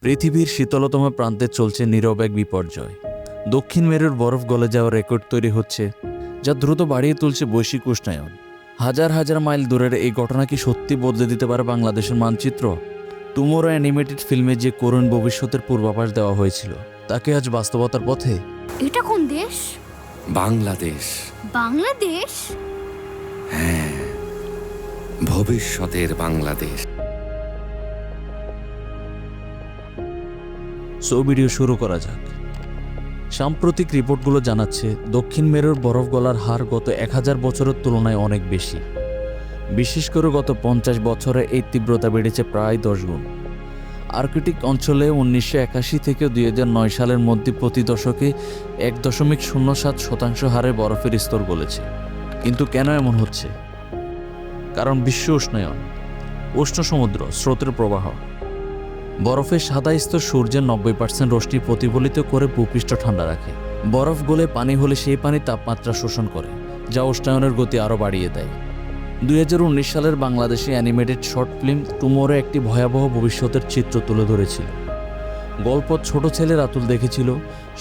পৃথিবীর শীতলতম প্রান্তে চলছে নীরব এক বিপর্যয়। দক্ষিণ মেরুর বরফ গলে যাওয়ার রেকর্ড তৈরি হচ্ছে যা দ্রুত বাড়িয়ে তুলছে বৈশ্বিক উষ্ণায়ন। হাজার হাজার মাইল দূরের এই ঘটনা কি সত্যি বদলে দিতে পারে বাংলাদেশের মানচিত্র? তুমোরো অ্যানিমেটেড ফিল্মে যে করুণ ভবিষ্যতের পূর্বাভাস দেওয়া হয়েছিল তাকে আজ বাস্তবতার পথে এটা কোন দেশ? বাংলাদেশ। বাংলাদেশ? হ্যাঁ ভবিষ্যতের বাংলাদেশ। সো ভিডিও শুরু করা যাক। সাম্প্রতিক রিপোর্টগুলো জানাচ্ছে দক্ষিণ মেরুর বরফ গলার হার গত এক হাজার বছরের তুলনায় অনেক বেশি। বিশেষ করে গত পঞ্চাশ বছরে এই তীব্রতা বেড়েছে প্রায় দশ গুণ। আর্কটিক অঞ্চলে উনিশশো একাশি থেকে দুই নয় সালের মধ্যে প্রতি দশকে এক দশমিক শূন্য সাত শতাংশ হারে বরফের স্তর গলেছে। কিন্তু কেন এমন হচ্ছে? কারণ বিশ্ব উষ্ণায়ন, উষ্ণ সমুদ্র, স্রোতের প্রবাহ বরফের সাদা স্তর সূর্যের নব্বই পার্সেন্ট রশ্মি প্রতিফলিত করে ভূপৃষ্ঠ ঠান্ডা রাখে। বরফ গলে পানি হলে সেই পানি তাপমাত্রা শোষণ করে, যা উষ্ণায়নের গতি আরও বাড়িয়ে দেয়। দুই হাজার উনিশ সালের Bangladeshi animated short film tomorrow একটি ভয়াবহ ভবিষ্যতের চিত্র তুলে ধরেছিল। গল্প ছোট ছেলে রাতুল দেখেছিল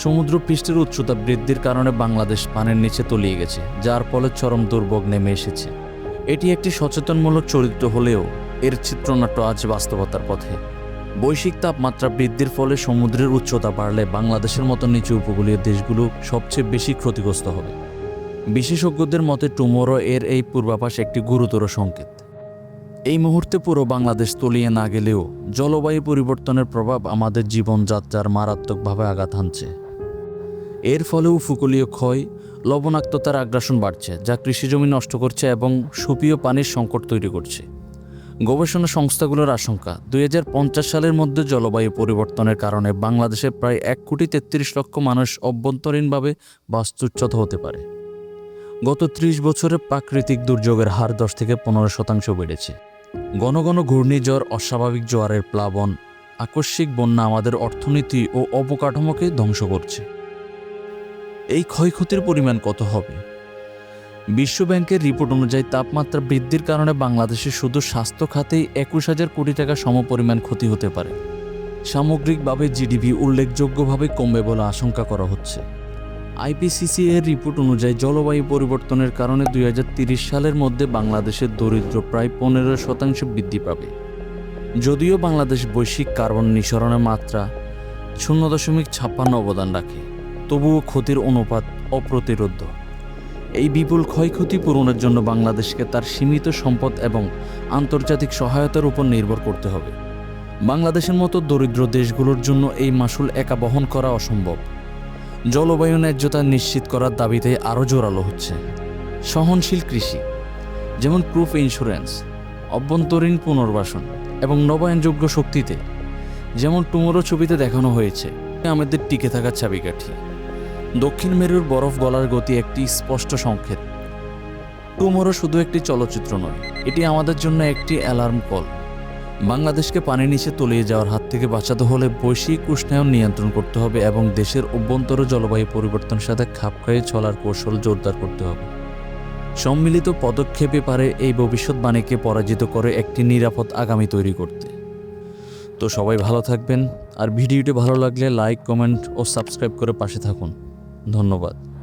সমুদ্র পৃষ্ঠের উচ্চতা বৃদ্ধির কারণে বাংলাদেশ পানির নিচে তলিয়ে গেছে, যার ফলে চরম দুর্ভোগ নেমে এসেছে। এটি একটি সচেতনমূলক চরিত্র হলেও এর চিত্রনাট্য আজ বাস্তবতার পথে। বৈশ্বিক তাপমাত্রা বৃদ্ধির ফলে সমুদ্রের উচ্চতা বাড়লে বাংলাদেশের মতো নিচু উপকূলীয় দেশগুলো সবচেয়ে বেশি ক্ষতিগ্রস্ত হবে। বিশেষজ্ঞদের মতে টুমোরো এর এই পূর্বাভাস একটি গুরুতর সংকেত। এই মুহূর্তে পুরো বাংলাদেশ তলিয়ে না গেলেও জলবায়ু পরিবর্তনের প্রভাব আমাদের জীবনযাত্রার মারাত্মকভাবে আঘাত হানছে। এর ফলে উপকূলীয় ক্ষয়, লবণাক্ততার আগ্রাসন বাড়ছে, যা কৃষিজমি নষ্ট করছে এবং সুপীয় পানির সংকট তৈরি করছে। গবেষণা সংস্থাগুলোর আশঙ্কা, দুই হাজার পঞ্চাশ সালের মধ্যে জলবায়ু পরিবর্তনের কারণে বাংলাদেশে প্রায় এক কোটি তেত্রিশ লক্ষ মানুষ অভ্যন্তরীণভাবে বাস্তুচ্যুত হতে পারে। গত ত্রিশ বছরে প্রাকৃতিক দুর্যোগের হার দশ থেকে পনেরো শতাংশ বেড়েছে। ঘন ঘন ঘূর্ণিঝড়, অস্বাভাবিক জোয়ারের প্লাবন, আকস্মিক বন্যা আমাদের অর্থনীতি ও অবকাঠামোকে ধ্বংস করছে। এই ক্ষয়ক্ষতির পরিমাণ কত হবে? বিশ্বব্যাংকের রিপোর্ট অনুযায়ী তাপমাত্রা বৃদ্ধির কারণে বাংলাদেশে শুধু স্বাস্থ্য খাতেই একুশ হাজার কোটি টাকা সমপরিমাণ ক্ষতি হতে পারে। সামগ্রিকভাবে জিডিপি উল্লেখযোগ্যভাবে কমবে বলে আশঙ্কা করা হচ্ছে। আইপিসিসি এর রিপোর্ট অনুযায়ী জলবায়ু পরিবর্তনের কারণে দুই সালের মধ্যে বাংলাদেশের দরিদ্র প্রায় পনেরো শতাংশ বৃদ্ধি পাবে। যদিও বাংলাদেশ বৈশ্বিক কার্বন নিঃসরণের মাত্রা শূন্য দশমিক ছাপ্পান্ন অবদান রাখে, তবুও ক্ষতির অনুপাত অপ্রতিরোধ্য। এই বিপুল ক্ষয়ক্ষতি পূরণের জন্য বাংলাদেশকে তার সীমিত সম্পদ এবং আন্তর্জাতিক সহায়তার উপর নির্ভর করতে হবে। বাংলাদেশের মতো দরিদ্র দেশগুলোর জন্য এই মাসুল একা বহন করা অসম্ভব। জলবায়ু ন্যায্যতা নিশ্চিত করার দাবিতে আরও জোরালো হচ্ছে। সহনশীল কৃষি, যেমন প্রুফ ইন্স্যুরেন্স, অভ্যন্তরীণ পুনর্বাসন এবং নবায়নযোগ্য শক্তিতে, যেমন টুমোরো ছবিতে দেখানো হয়েছে, আমাদের টিকে থাকার চাবিকাঠি। দক্ষিণ মেরুর বরফ গলার গতি একটি স্পষ্ট সংকেত। টুমোরো শুধু একটি চলচ্চিত্র নয়, এটি আমাদের জন্য একটি অ্যালার্ম কল। বাংলাদেশকে পানির নিচে তলিয়ে যাওয়ার হাত থেকে বাঁচাতে হলে বৈশ্বিক উষ্ণায়ন নিয়ন্ত্রণ করতে হবে এবং দেশের অভ্যন্তর জলবায়ু পরিবর্তনের সাথে খাপ খাইয়ে চলার কৌশল জোরদার করতে হবে। সম্মিলিত পদক্ষেপে পারে এই ভবিষ্যৎবাণীকে পরাজিত করে একটি নিরাপদ আগামী তৈরি করতে। তো সবাই ভালো থাকবেন, আর ভিডিওটি ভালো লাগলে লাইক, কমেন্ট ও সাবস্ক্রাইব করে পাশে থাকুন। ধন্যবাদ।